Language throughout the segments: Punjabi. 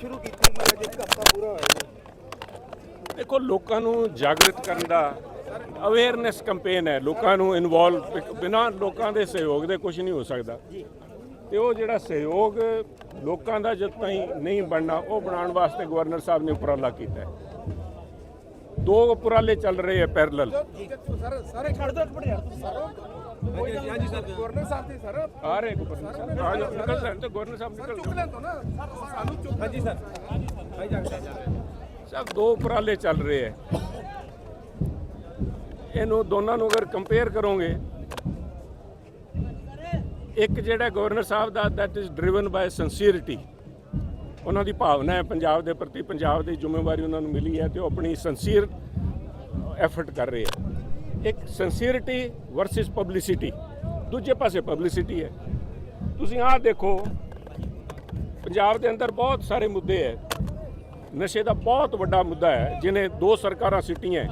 ਸ਼ੁਰੂ ਕੀਤੀ ਗਈ ਹੈ ਜੇ ਹਫਤਾ ਪੂਰਾ ਹੋਇਆ ਜੀ। ਦੇਖੋ ਲੋਕਾਂ ਨੂੰ ਜਾਗਰਿਤ ਕਰਨ ਦਾ ਅਵੇਅਰਨੈਸ ਕੈਂਪੇਨ ਹੈ। ਲੋਕਾਂ ਨੂੰ ਇਨਵੋਲਵ ਬਿਨਾਂ ਲੋਕਾਂ ਦੇ ਸਹਿਯੋਗ ਦੇ ਕੁਝ ਨਹੀਂ ਹੋ ਸਕਦਾ। ਤੇ ਉਹ ਜਿਹੜਾ ਸਹਿਯੋਗ ਲੋਕਾਂ ਦਾ ਜਦ ਤਾਈਂ ਨਹੀਂ ਬਣਨਾ ਉਹ ਬਣਾਉਣ ਵਾਸਤੇ ਗਵਰਨਰ ਸਾਹਿਬ ਨੇ ਉਪਰਾਲਾ ਕੀਤਾ ਹੈ। ਦੋ ਉਪਰਾਲੇ ਚੱਲ ਰਹੇ ਹੈ ਪੈਰਲਲ ਸਰ ਸਾਰੇ ਛੱਡ ਦੋ ਇੱਕ ਗਵਰਨਰ ਸਾਹਿਬ ਦੇ ਸਰ। ਆ ਰਹੇ ਗਵਰਨਰ ਸਾਹਿਬ ਆ ਜਾਓ ਨਿਕਲ ਜਾਣ ਤੇ ਗਵਰਨਰ ਸਾਹਿਬ ਨਿਕਲ ਚੁੱਕ ਲੈਣ ਤੋਂ ਨਾ। ਸਾਨੂੰ ਚੁੱਕ ਹਾਂਜੀ ਸਰ। ਭਾਈ ਜਾ ਸਭ ਦੋ ਉਪਰਾਲੇ ਚੱਲ ਰਹੇ ਹੈ ਇਹਨੂੰ ਦੋਨਾਂ ਨੂੰ ਅਗਰ ਕੰਪੇਅਰ ਕਰੋਗੇ ਇੱਕ ਜਿਹੜਾ ਗਵਰਨਰ ਸਾਹਿਬ ਦਾ that is driven by sincerity ਉਹਨਾਂ ਦੀ ਭਾਵਨਾ ਹੈ ਪੰਜਾਬ ਦੇ ਪ੍ਰਤੀ ਪੰਜਾਬ ਦੀ ਜ਼ਿੰਮੇਵਾਰੀ ਉਹਨਾਂ ਨੂੰ ਮਿਲੀ ਹੈ ਤੇ ਉਹ ਆਪਣੀ ਸਿੰਸੀਅਰ ਐਫਰਟ ਕਰ ਰਹੇ ਹੈ ਇੱਕ ਸਿੰਸੀਅਰਿਟੀ ਵਰਸਸ ਪਬਲਿਸਿਟੀ ਦੂਜੇ ਪਾਸੇ ਪਬਲਿਸਿਟੀ ਹੈ। ਤੁਸੀਂ ਆਹ ਦੇਖੋ, ਪੰਜਾਬ ਦੇ ਅੰਦਰ ਬਹੁਤ ਸਾਰੇ ਮੁੱਦੇ ਹੈ। ਨਸ਼ੇ ਦਾ ਬਹੁਤ ਵੱਡਾ ਮੁੱਦਾ ਹੈ, ਜਿਨੇ ਦੋ ਸਰਕਾਰਾਂ ਸਿੱਟੀਆਂ ਹੈ।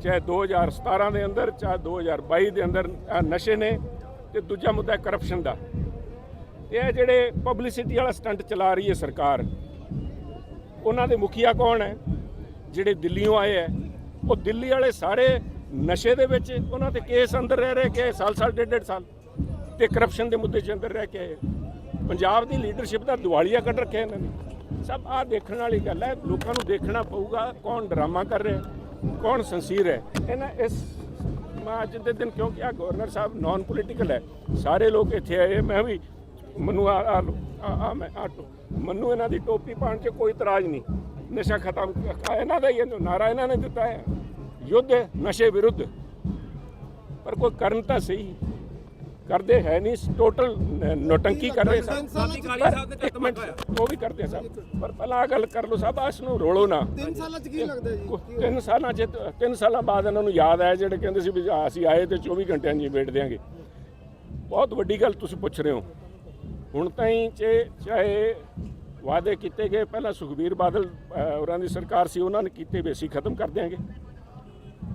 ਚਾਹੇ 2017 ਦੇ ਅੰਦਰ, ਚਾਹੇ 2022 ਦੇ ਅੰਦਰ ਨਸ਼ੇ ਨੇ, ਤੇ ਦੂਜਾ ਮੁੱਦਾ ਕਰਪਸ਼ਨ ਦਾ। ਇਹ ਜਿਹੜੇ ਪਬਲਿਸਿਟੀ ਵਾਲਾ ਸਟੰਟ ਚਲਾ ਰਹੀ ਹੈ ਸਰਕਾਰ। ਉਹਨਾਂ ਦੇ ਮੁਖੀਆ ਕੌਣ ਹੈ? ਜਿਹੜੇ ਦਿੱਲੀੋਂ ਆਏ ਹੈ। ਉਹ ਦਿੱਲੀ ਵਾਲੇ ਸਾਰੇ ਨਸ਼ੇ ਦੇ ਵਿੱਚ ਉਹਨਾਂ ਤੇ ਕੇਸ ਅੰਦਰ ਰਹਿ ਰਹੇ ਕਿ ਸਾਲ ਸਾਲ, ਡੇਢ ਡੇਢ ਸਾਲ। ਤੇ ਕਰਪਸ਼ਨ ਦੇ ਮੁੱਦੇ 'ਚ ਅੰਦਰ ਰਹਿ ਕੇ ਆਏ। ਪੰਜਾਬ ਦੀ ਲੀਡਰਸ਼ਿਪ ਦਾ ਦਿਵਾਲੀਆ ਕੱਢ ਰੱਖਿਆ ਇਹਨਾਂ ਨੇ। ਸਭ ਆ ਦੇਖਣ ਵਾਲੀ ਗੱਲ ਹੈ, ਲੋਕਾਂ ਨੂੰ ਦੇਖਣਾ ਪਊਗਾ ਕੌਣ ਡਰਾਮਾ ਕਰ ਰਿਹਾ ਕੌਣ ਸੰਸੀਰ ਹੈ। ਇਹਨਾਂ ਇਸ ਮੈਂ ਅੱਜ ਦੇ ਦਿਨ ਕਿਉਂਕਿ ਆ ਗਵਰਨਰ ਸਾਹਿਬ ਨਾਨ ਪੋਲੀਟੀਕਲ ਹੈ, ਸਾਰੇ ਲੋਕ ਇੱਥੇ ਆਏ, ਮੈਂ ਵੀ ਮੈਨੂੰ ਆ ਆ ਆ ਮੈਂ, ਆ ਟੋ- ਮੈਨੂੰ ਇਹਨਾਂ ਦੀ ਟੋਪੀ ਪਾਉਣ 'ਚ ਕੋਈ ਇਤਰਾਜ਼ ਨਹੀਂ। ਨਸ਼ਾ ਖਤਮ, ਇਹਨਾਂ ਦਾ ਹੀ ਇਹ ਨਾਰਾ ਇਹਨਾਂ ਨੇ ਦਿੱਤਾ ਹੈ। ਯੁੱਧ ਹੈ ਨਸ਼ੇ ਵਿਰੁੱਧ। ਪਰ ਕੋਈ ਕਰਨ ਤਾਂ ਸਹੀ। ਕਰਦੇ ਹੈ ਨਹੀਂ ਟੋਟਲ ਨੋਟੰਕੀ ਕਰ ਰਹੇ ਪਰ ਇੱਕ ਮਿੰਟ ਉਹ ਵੀ ਕਰਦੇ ਆ ਸਭ ਪਰ ਪਹਿਲਾਂ ਆ ਗੱਲ ਕਰ ਲਓ ਸਭ ਇਸ ਨੂੰ ਰੋਲੋ ਨਾ। ਤਿੰਨ ਸਾਲਾਂ ਚ ਕੀ ਲੱਗਦਾ ਜੀ? ਕੁ- ਤਿੰਨ ਸਾਲਾਂ ਚ ਤਿੰਨ ਸਾਲਾਂ ਬਾਅਦ ਇਹਨਾਂ ਨੂੰ ਯਾਦ ਆਇਆ ਜਿਹੜੇ ਕਹਿੰਦੇ ਸੀ ਵੀ ਅਸੀਂ ਆਏ ਤੇ 24 ਘੰਟਿਆਂ ਹੀ ਵੇਟ ਦਿਆਂਗੇ। ਬਹੁਤ ਵੱਡੀ ਗੱਲ ਤੁਸੀਂ ਪੁੱਛ ਰਹੇ ਹੋ। ਹੁਣ ਤਾਈਂ ਚ ਚਾਹੇ ਵਾਅਦੇ ਕੀਤੇ ਗਏ ਪਹਿਲਾਂ ਸੁਖਬੀਰ ਬਾਦਲ ਹੋਰਾਂ ਦੀ ਸਰਕਾਰ ਸੀ ਉਹਨਾਂ ਨੇ ਕੀਤੇ ਵੀ ਅਸੀਂ ਖਤਮ ਕਰ ਦਿਆਂਗੇ।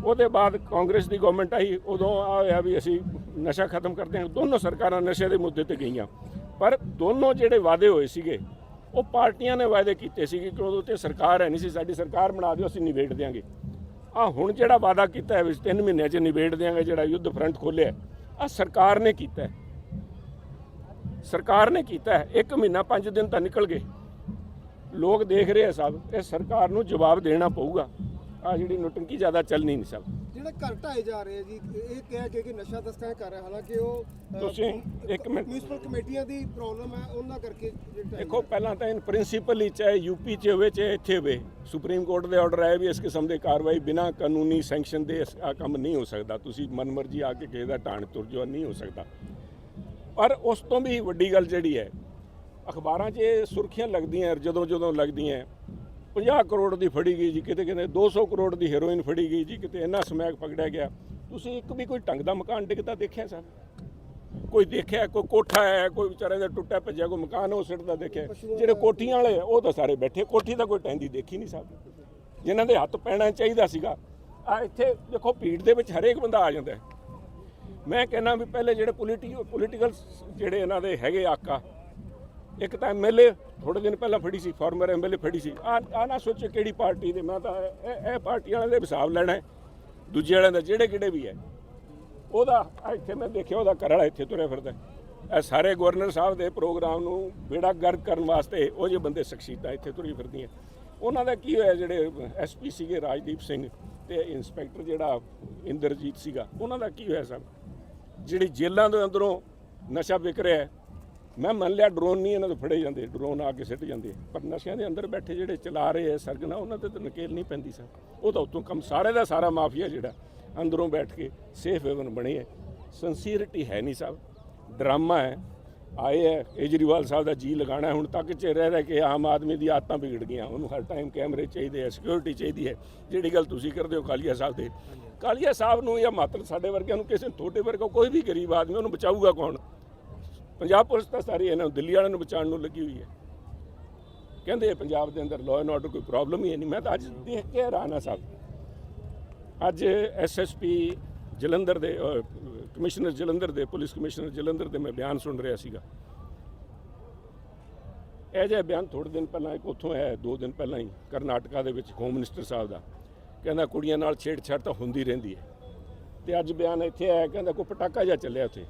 ਉਹਦੇ ਬਾਅਦ ਕਾਂਗਰਸ ਦੀ ਗਵਰਨਮੈਂਟ ਆਈ, ਉਦੋਂ ਆ ਹੋਇਆ ਵੀ ਅਸੀਂ ਨਸ਼ਾ ਖਤਮ ਕਰਦੇ ਹਾਂ। ਦੋਨੋਂ ਸਰਕਾਰਾਂ ਨਸ਼ੇ ਦੇ ਮੁੱਦੇ ਤੇ ਗਈਆਂ। ਪਰ ਦੋਨੋਂ ਜਿਹੜੇ ਵਾਅਦੇ ਹੋਏ ਸੀਗੇ, ਉਹ ਪਾਰਟੀਆਂ ਨੇ ਵਾਅਦੇ ਕੀਤੇ ਸੀਗੇ ਕਿ ਉਦੋਂ ਤੇ ਸਰਕਾਰ ਹੈ ਨਹੀਂ ਸੀ, ਸਾਡੀ ਸਰਕਾਰ ਬਣਾ ਦਿਓ, ਅਸੀਂ ਨਿਬੇੜ ਦਿਆਂਗੇ। ਆ ਹੁਣ ਜਿਹੜਾ ਵਾਅਦਾ ਕੀਤਾ ਹੈ ਵੀ 3 ਮਹੀਨਿਆਂ 'ਚ ਨਿਬੇੜ ਦਿਆਂਗੇ, ਜਿਹੜਾ ਯੁੱਧ ਫਰੰਟ ਖੋਲਿਆ ਆ ਸਰਕਾਰ ਨੇ ਕੀਤਾ ਹੈ। ਸਰਕਾਰ ਨੇ ਕੀਤਾ ਹੈ, ਇੱਕ ਮਹੀਨਾ 5 ਦਿਨ ਤਾਂ ਨਿਕਲ ਗਏ। ਲੋਕ ਦੇਖ ਰਹੇ ਆ ਸਭ, ਇਹ ਸਰਕਾਰ ਨੂੰ ਜਵਾਬ ਦੇਣਾ ਪਊਗਾ। ਆ ਜਿਹੜੀ ਨੁਟੰਕੀ ਜ਼ਿਆਦਾ ਚੱਲਣੀ ਨਹੀਂ ਸਭ ਜਿਹੜੇ ਘਰ ਢਾਏ ਜਾ ਰਹੇ ਆ ਜੀ ਇਹ ਕਹਿ ਕੇ ਕਿ ਨਸ਼ਾ ਤਸਕਰ ਕਰ ਰਿਹਾ ਹਾਲਾਂਕਿ ਉਹ ਤੁਸੀਂ ਇੱਕ ਮਿੰਟ। ਮਿਊਨਿਸਪਲ ਕਮੇਟੀਆਂ ਦੀ ਪ੍ਰੋਬਲਮ ਹੈ ਉਹਨਾਂ ਕਰਕੇ ਦੇਖੋ ਪਹਿਲਾਂ ਤਾਂ ਇਨ ਪ੍ਰਿੰਸੀਪਲ ਹੀ ਚਾਹੇ ਯੂਪੀ 'ਚ ਹੋਵੇ ਚਾਹੇ ਇੱਥੇ ਹੋਵੇ ਸੁਪਰੀਮ ਕੋਰਟ ਦੇ ਆਰਡਰ ਆਏ ਵੀ ਇਸ ਕਿਸਮ ਦੇ ਕਾਰਵਾਈ ਬਿਨਾਂ ਕਾਨੂੰਨੀ ਸੈਂਕਸ਼ਨ ਦੇ ਆਹ ਕੰਮ ਨਹੀਂ ਹੋ ਸਕਦਾ। ਤੁਸੀਂ ਮਨਮਰਜ਼ੀ ਆ ਕੇ ਕਿਸੇ ਦਾ ਢਾਣ ਤੁਰ ਜਾਓ ਨਹੀਂ ਹੋ ਸਕਦਾ। ਪਰ ਉਸ ਤੋਂ ਵੀ ਵੱਡੀ ਗੱਲ ਜਿਹੜੀ ਹੈ ਅਖਬਾਰਾਂ 'ਚ ਇਹ ਸੁਰਖੀਆਂ ਲੱਗਦੀਆਂ ਜਦੋਂ ਜਦੋਂ ਲੱਗਦੀਆਂ। 50 ਕਰੋੜ ਦੀ ਫੜੀ ਗਈ ਜੀ, ਕਿਤੇ ਕਿਤੇ 200 ਕਰੋੜ ਦੀ ਹੈਰੋਇਨ ਫੜੀ ਗਈ ਜੀ, ਕਿਤੇ ਇੰਨਾ ਸਮੈਕ ਪਕੜਿਆ ਗਿਆ। ਤੁਸੀਂ ਇੱਕ ਵੀ ਕੋਈ ਢੰਗ ਦਾ ਮਕਾਨ ਡਿੱਗਦਾ ਦੇਖਿਆ ਸਰ? ਕੋਈ ਦੇਖਿਆ, ਕੋਈ ਕੋਠਾ ਹੈ, ਕੋਈ ਵਿਚਾਰੇ ਦਾ ਟੁੱਟਾ ਭੱਜਿਆ, ਕੋਈ ਮਕਾਨ ਉਹ ਸਿੱਟ ਦੇਖਿਆ। ਜਿਹੜੇ ਕੋਠੀਆਂ ਵਾਲੇ ਉਹ ਤਾਂ ਸਾਰੇ ਬੈਠੇ, ਕੋਠੀ ਦਾ ਕੋਈ ਟੈਂਦੀ ਦੇਖੀ ਨਹੀਂ ਸਾਹਿਬ ਜਿਨ੍ਹਾਂ ਦੇ ਹੱਥ ਪੈਣਾ ਚਾਹੀਦਾ ਸੀਗਾ। ਆ ਇੱਥੇ ਦੇਖੋ, ਭੀੜ ਦੇ ਵਿੱਚ ਹਰੇਕ ਬੰਦਾ ਆ ਜਾਂਦਾ ਮੈਂ ਕਹਿੰਦਾ ਵੀ ਪਹਿਲੇ ਜਿਹੜੇ ਪੋਲੀਟੀਕਲ ਪੋਲੀਟੀਕਲ ਜਿਹੜੇ ਇਹਨਾਂ ਦੇ ਹੈਗੇ ਆਕਾ ਇੱਕ ਤਾਂ ਐਮਐਲਏ ਥੋੜੇ ਦਿਨ ਪਹਿਲਾਂ ਫੜੀ ਸੀ ਫਾਰਮਰ ਐਮਐਲਏ ਫੜੀ ਸੀ। ਆ ਆ ਨਾ ਸੋਚੋ ਕਿਹੜੀ ਪਾਰਟੀ ਦੇ, ਮੈਂ ਤਾਂ ਇਹ ਇਹ ਪਾਰਟੀ ਵਾਲਿਆਂ ਦੇ ਹਿਸਾਬ ਲੈਣਾ ਹੈ। ਦੂਜੇ ਵਾਲਿਆਂ ਦਾ ਜਿਹੜੇ ਕਿਹੜੇ ਵੀ ਹੈ। ਉਹਦਾ, ਆਹ ਇੱਥੇ ਮੈਂ ਦੇਖਿਆ, ਉਹਦਾ ਘਰ ਵਾਲਾ ਇੱਥੇ ਤੁਰਿਆ ਫਿਰਦਾ ਹੈ। ਇਹ ਸਾਰੇ ਗਵਰਨਰ ਸਾਹਿਬ ਦੇ ਪ੍ਰੋਗਰਾਮ ਨੂੰ ਬੇੜਾ ਗਰਕ ਕਰਨ ਵਾਸਤੇ ਉਹ ਜਿਹੇ ਬੰਦੇ ਸ਼ਖਸੀਅਤਾਂ ਇੱਥੇ ਤੁਰੀ ਫਿਰਦੀਆਂ ਉਹਨਾਂ ਦਾ ਕੀ ਹੋਇਆ, ਜਿਹੜੇ ਐਸਪੀ ਸੀਗੇ, ਰਾਜਦੀਪ ਸਿੰਘ ਤੇ ਇੰਸਪੈਕਟਰ ਜਿਹੜਾ ਇੰਦਰਜੀਤ ਸੀਗਾ, ਉਹਨਾਂ ਦਾ ਕੀ ਹੋਇਆ ਸਭ? ਜਿਹੜੀ ਜੇਲ੍ਹਾਂ ਦੇ ਅੰਦਰੋਂ ਨਸ਼ਾ ਵਿਕ ਰਿਹਾ ਹੈ ਮੈਂ ਮੰਨ ਲਿਆ ਡਰੋਨ ਨਹੀਂ, ਇਹਨਾਂ ਤੋਂ ਫੜੇ ਜਾਂਦੇ, ਡਰੋਨ ਆ ਕੇ ਸਿੱਟ ਜਾਂਦੇ। ਪਰ ਨਸ਼ਿਆਂ ਦੇ ਅੰਦਰ ਬੈਠੇ ਜਿਹੜੇ ਚਲਾ ਰਹੇ ਐ ਸਰਗਨਾ, ਉਹਨਾਂ ਤੇ ਤਾਂ ਨਕੇਲ ਨਹੀਂ ਪੈਂਦੀ ਸਰ। ਉਹ ਤਾਂ ਉਤੋਂ ਕੰਮ ਸਾਰੇ ਦਾ ਸਾਰਾ ਮਾਫੀਆ ਜਿਹੜਾ, ਅੰਦਰੋਂ ਬੈਠ ਕੇ ਸੇਫ ਹੈਵਨ ਬਣੇ ਹੈ ਸਿੰਸੀਅਰਿਟੀ ਹੈ ਨਹੀਂ ਸਾਹਿਬ ਡਰਾਮਾ ਹੈ। ਆਏ ਹੈ ਕੇਜਰੀਵਾਲ ਸਾਹਿਬ ਦਾ ਜੀ ਲਗਾਣਾ ਹੁਣ ਤੱਕ ਚ ਰਹਿ ਰਹਿ ਕੇ ਆਮ ਆਦਮੀ ਦੀ ਆਦਤਾਂ ਵਿਗੜ ਗਈਆਂ। ਉਹਨੂੰ ਹਰ ਟਾਈਮ ਕੈਮਰੇ ਚਾਹੀਦੇ ਹੈ ਸਿਕਿਉਰਿਟੀ ਚਾਹੀਦੀ ਹੈ। ਜਿਹੜੀ ਗੱਲ ਤੁਸੀਂ ਕਰਦੇ ਹੋ ਕਾਲੀਆ ਸਾਹਿਬ ਦੇ। ਕਾਲੀਆ ਸਾਹਿਬ ਨੂੰ ਜਾਂ ਮਾਤਰ ਸਾਡੇ ਵਰਗਿਆਂ ਨੂੰ ਕਿਸੇ ਤੁਹਾਡੇ ਵਰਗਾ ਕੋਈ ਵੀ ਗਰੀਬ ਆਦਮੀ, ਉਹਨੂੰ ਬਚਾਊਗਾ ਕੌਣ? ਪੰਜਾਬ ਪੁਲਿਸ ਤਾਂ ਸਾਰੀ ਇਹਨਾਂ ਨੂੰ ਦਿੱਲੀ ਵਾਲਿਆਂ ਨੂੰ ਬਚਾਉਣ ਨੂੰ ਲੱਗੀ ਹੋਈ ਹੈ। ਕਹਿੰਦੇ ਪੰਜਾਬ ਦੇ ਅੰਦਰ ਲਾਅ ਐਂਡ ਆਰਡਰ ਕੋਈ ਪ੍ਰੋਬਲਮ ਹੀ ਹੈ ਨਹੀਂ। ਮੈਂ ਤਾਂ ਅੱਜ ਦੇਖ ਕੇ ਹੈਰਾਨ ਹਾਂ ਸਾਹਿਬ ਅੱਜ ਐਸਐਸਪੀ ਜਲੰਧਰ ਦੇ ਕਮਿਸ਼ਨਰ ਜਲੰਧਰ ਦੇ, ਪੁਲਿਸ ਕਮਿਸ਼ਨਰ ਜਲੰਧਰ ਦੇ ਮੈਂ ਬਿਆਨ ਸੁਣ ਰਿਹਾ ਸੀਗਾ। ਇਹ ਜਿਹਾ ਬਿਆਨ ਥੋੜੇ ਦਿਨ ਪਹਿਲਾਂ, ਇੱਕ ਉੱਥੋਂ ਹੈ, ਦੋ ਦਿਨ ਪਹਿਲਾਂ ਹੀ, ਕਰਨਾਟਕਾ ਦੇ ਵਿੱਚ ਹੋਮ ਮਿਨਿਸਟਰ ਸਾਹਿਬ ਦਾ। ਕਹਿੰਦਾ ਕੁੜੀਆਂ ਨਾਲ ਛੇੜਛਾੜ ਤਾਂ ਹੁੰਦੀ ਰਹਿੰਦੀ ਹੈ। ਤੇ ਅੱਜ ਬਿਆਨ ਇੱਥੇ ਆਇਆ, ਕਹਿੰਦਾ ਕੋਈ ਪਟਾਕਾ ਜਿਹਾ ਚੱਲਿਆ ਉੱਥੇ।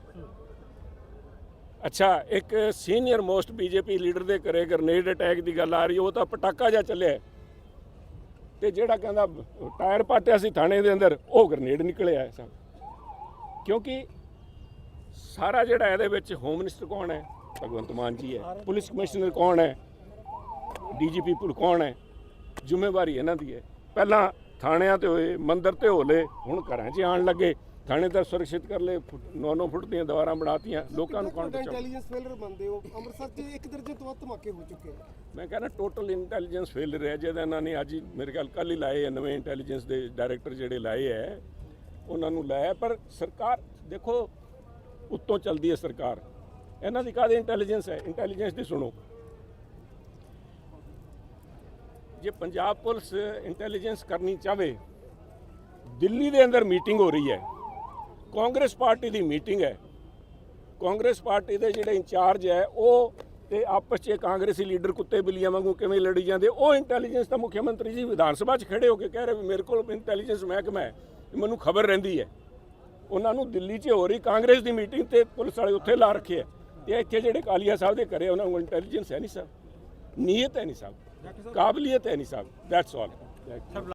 ਅੱਛਾ, ਇੱਕ ਸੀਨੀਅਰ ਮੋਸਟ ਬੀਜੇਪੀ ਲੀਡਰ ਦੇ ਘਰੇ ਗ੍ਰਨੇਡ ਅਟੈਕ ਦੀ ਗੱਲ ਆ ਰਹੀ, ਉਹ ਤਾਂ ਪਟਾਕਾ ਜਿਹਾ ਚੱਲਿਆ। ਹੈ। ਤੇ ਜਿਹੜਾ ਕਹਿੰਦਾ, ਟਾਇਰ ਪਾਟਿਆ ਸੀ ਥਾਣੇ ਦੇ ਅੰਦਰ, ਉਹ ਗ੍ਰਨੇਡ ਨਿਕਲਿਆ ਹੈ ਸਭ। ਕਿਉਂਕਿ ਸਾਰਾ ਜਿਹੜਾ ਇਹਦੇ ਵਿੱਚ ਹੋਮ ਮਿਨਿਸਟਰ ਕੌਣ ਹੈ? ਭਗਵੰਤ ਮਾਨ ਜੀ ਹੈ। ਪੁਲਿਸ ਕਮਿਸ਼ਨਰ ਕੌਣ ਹੈ? ਡੀਜੀਪੀ ਪੁਲ ਕੌਣ ਹੈ? ਜ਼ਿੰਮੇਵਾਰੀ ਇਹਨਾਂ ਦੀ ਹੈ। ਪਹਿਲਾਂ ਥਾਣਿਆਂ ਤੇ ਹੋਏ, ਮੰਦਰ ਤੇ ਹੋਲੇ, ਹੁਣ ਘਰਾਂ 'ਚ ਆਣ ਲੱਗੇ। ਥਾਣੇਦਾਰ ਸੁਰੱਖਿਅਤ ਕਰ ਲਏ 9-9 ਫੁੱਟ ਦੀਆਂ ਦੀਵਾਰਾਂ ਬਣਾਤੀਆਂ ਲੋਕਾਂ ਨੂੰ ਕੌਣ ਬਚਾਊ? ਇੰਟੈਲੀਜੈਂਸ ਫੇਲਰ ਮੰਨਦੇ ਹੋ? ਅੰਮ੍ਰਿਤਸਰ 'ਚ ਇੱਕ ਦਰਜਨ ਤੋਂ ਵੱਧ ਧਮਾਕੇ ਹੋ ਚੁੱਕੇ ਮੈਂ ਕਹਿੰਦਾ ਟੋਟਲ ਇੰਟੈਲੀਜੈਂਸ ਫੇਲਰ ਹੈ ਜਿਹਦਾ ਇਹਨਾਂ ਨੇ ਅੱਜ ਹੀ ਮੇਰੇ ਖਿਆਲ ਕੱਲ ਹੀ ਲਾਏ ਆ ਨਵੇਂ ਇੰਟੈਲੀਜੈਂਸ ਦੇ ਡਾਇਰੈਕਟਰ ਜਿਹੜੇ ਲਾਏ ਹੈ ਉਹਨਾਂ ਨੂੰ ਲਾਇਆ ਪਰ ਸਰਕਾਰ ਦੇਖੋ ਉੱਤੋਂ ਚੱਲਦੀ ਹੈ ਸਰਕਾਰ। ਇਹਨਾਂ ਦੀ ਕਾਹਦੀ ਇੰਟੈਲੀਜੈਂਸ ਹੈ? ਇੰਟੈਲੀਜੈਂਸ ਦੀ ਸੁਣੋ। ਜੇ ਪੰਜਾਬ ਪੁਲਿਸ ਇੰਟੈਲੀਜੈਂਸ ਕਰਨੀ ਚਾਵੇ ਦਿੱਲੀ ਦੇ ਅੰਦਰ ਮੀਟਿੰਗ ਹੋ ਰਹੀ ਹੈ। ਕਾਂਗਰਸ ਪਾਰਟੀ ਦੀ ਮੀਟਿੰਗ ਹੈ। ਕਾਂਗਰਸ ਪਾਰਟੀ ਦੇ ਜਿਹੜੇ ਇੰਚਾਰਜ ਹੈ, ਉਹ ਤੇ ਆਪਸ 'ਚ ਕਾਂਗਰਸੀ ਲੀਡਰ ਕੁੱਤੇ ਬਿੱਲੀਆਂ ਵਾਂਗੂ ਕਿਵੇਂ ਲੜੀ ਜਾਂਦੇ, ਉਹ ਇੰਟੈਲੀਜੈਂਸ ਤਾਂ ਮੁੱਖ ਮੰਤਰੀ ਜੀ ਵਿਧਾਨ ਸਭਾ 'ਚ ਖੜੇ ਹੋ ਕੇ ਕਹਿ ਰਹੇ ਵੀ ਮੇਰੇ ਕੋਲ ਇੰਟੈਲੀਜੈਂਸ ਮਹਿਕਮਾ ਹੈ ਮੈਨੂੰ ਖਬਰ ਰਹਿੰਦੀ ਹੈ। ਉਹਨਾਂ ਨੂੰ ਦਿੱਲੀ 'ਚ ਹੋ ਰਹੀ ਕਾਂਗਰਸ ਦੀ ਮੀਟਿੰਗ ਤੇ ਪੁਲਿਸ ਵਾਲੇ ਉੱਥੇ ਲਾ ਰੱਖੇ ਆ ਤੇ ਇੱਥੇ ਜਿਹੜੇ ਕਾਲੀਆ ਸਾਹਿਬ ਦੇ ਘਰੇ ਉਹਨਾਂ ਨੂੰ ਇੰਟੈਲੀਜੈਂਸ ਹੈ ਨਹੀਂ ਸਾਹਿਬ ਨੀਅਤ ਹੈ ਨਹੀਂ ਸਾਹਿਬ ਕਾਬਲੀਅਤ ਹੈ ਨਹੀਂ ਸਾਹਿਬ ਦੈਟਸ ਆਲ